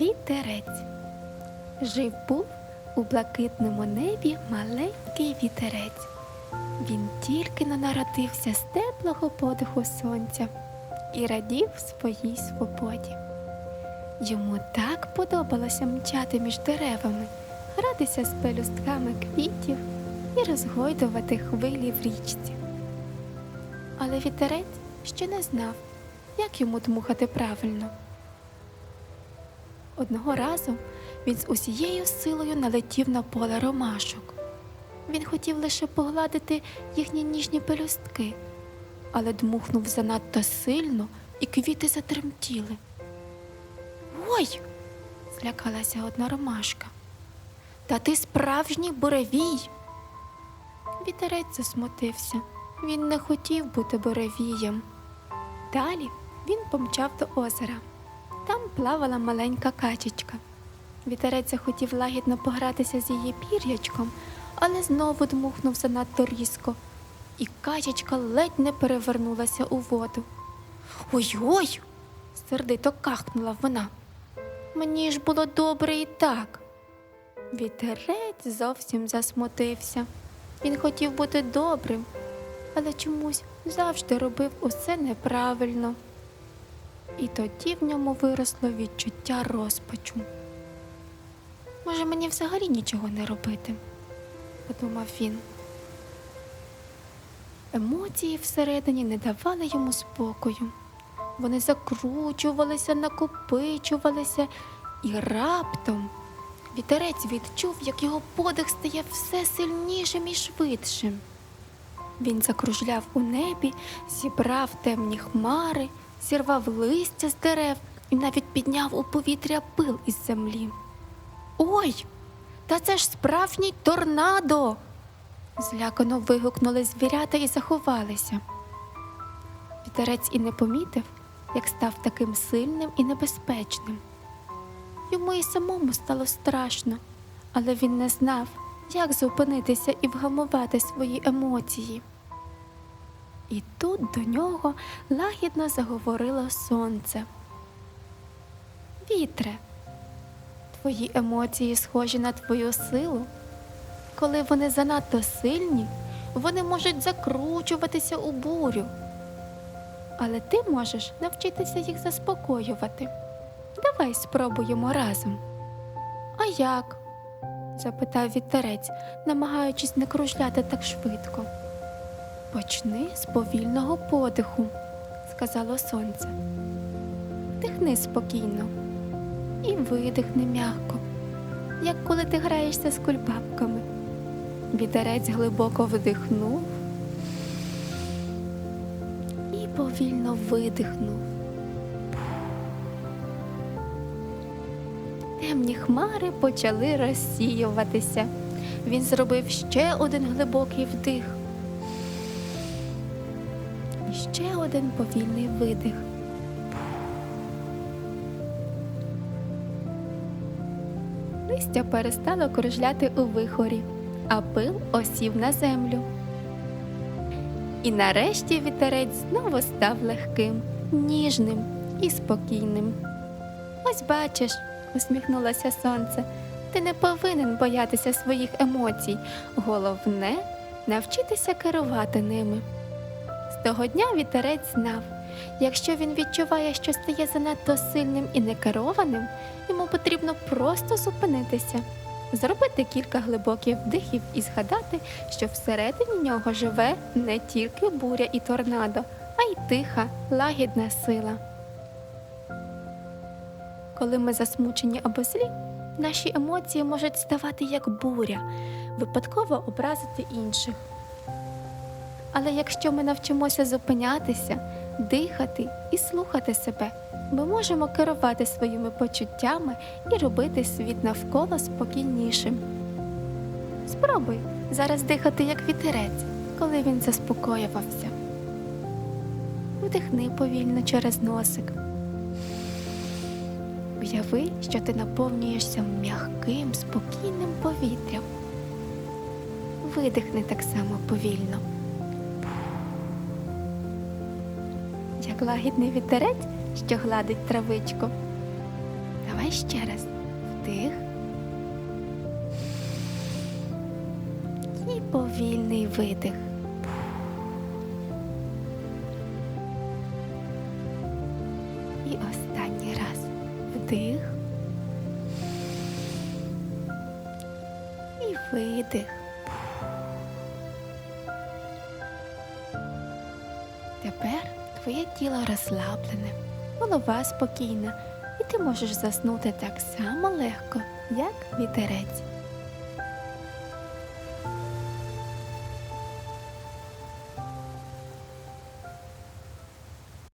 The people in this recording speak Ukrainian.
Вітерець. Жив був у блакитному небі маленький вітерець. Він тільки не народився з теплого подиху сонця і радів своїй свободі. Йому так подобалося мчати між деревами, гратися з пелюстками квітів і розгойдувати хвилі в річці. Але вітерець ще не знав, як йому дмухати правильно. Одного разу він з усією силою налетів на поле ромашок. Він хотів лише погладити їхні ніжні пелюстки, але дмухнув занадто сильно, і квіти затремтіли. Ой! злякалася одна ромашка. Та ти справжній буревій. Вітерець засмутився. Він не хотів бути буревієм. Далі він помчав до озера. Там плавала маленька качечка. Вітерець захотів лагідно погратися з її пір'ячком, але знову дмухнув занадто різко, і качечка ледь не перевернулася у воду. Ой-ой! сердито кахнула вона. Мені ж було добре і так. Вітерець зовсім засмутився. Він хотів бути добрим, але чомусь завжди робив усе неправильно. І тоді в ньому виросло відчуття розпачу. Може, мені взагалі нічого не робити, подумав він. Емоції всередині не давали йому спокою. Вони закручувалися, накопичувалися, і раптом вітерець відчув, як його подих стає все сильнішим і швидшим. Він закружляв у небі, зібрав темні хмари, зірвав листя з дерев і навіть підняв у повітря пил із землі. Ой, та це ж справжній торнадо. Злякано вигукнули звірята і заховалися. Вітерець і не помітив, як став таким сильним і небезпечним. Йому і самому стало страшно, але він не знав, як зупинитися і вгамувати свої емоції. І тут до нього лагідно заговорило сонце. Вітре, твої емоції схожі на твою силу. Коли вони занадто сильні, вони можуть закручуватися у бурю. Але ти можеш навчитися їх заспокоювати. Давай спробуємо разом. А як? запитав вітерець, намагаючись не кружляти так швидко. Почни з повільного подиху, сказало сонце. Вдихни спокійно і видихни м'яко, як коли ти граєшся з кульбабками. Вітерець глибоко вдихнув і повільно видихнув. Темні хмари почали розсіюватися. Він зробив ще один глибокий вдих. Ще один повільний видих. Листя перестало кружляти у вихорі, а пил осів на землю. І нарешті вітерець знову став легким, ніжним і спокійним. Ось бачиш, усміхнулося сонце. Ти не повинен боятися своїх емоцій. Головне навчитися керувати ними. Того дня вітерець знав, якщо він відчуває, що стає занадто сильним і некерованим, йому потрібно просто зупинитися, зробити кілька глибоких вдихів і згадати, що всередині нього живе не тільки буря і торнадо, а й тиха, лагідна сила. Коли ми засмучені або злі, наші емоції можуть ставати як буря, випадково образити інших. Але якщо ми навчимося зупинятися, дихати і слухати себе, ми можемо керувати своїми почуттями і робити світ навколо спокійнішим. Спробуй зараз дихати як вітерець, коли він заспокоювався. Вдихни повільно через носик. Уяви, що ти наповнюєшся м'яким, спокійним повітрям. Видихни так само повільно. Як лагідний вітерець, що гладить травичку. Давай ще раз. Вдих. І повільний видих. І останній раз. Вдих. І видих. Тепер твоє тіло розслаблене, голова спокійна, і ти можеш заснути так само легко, як вітерець.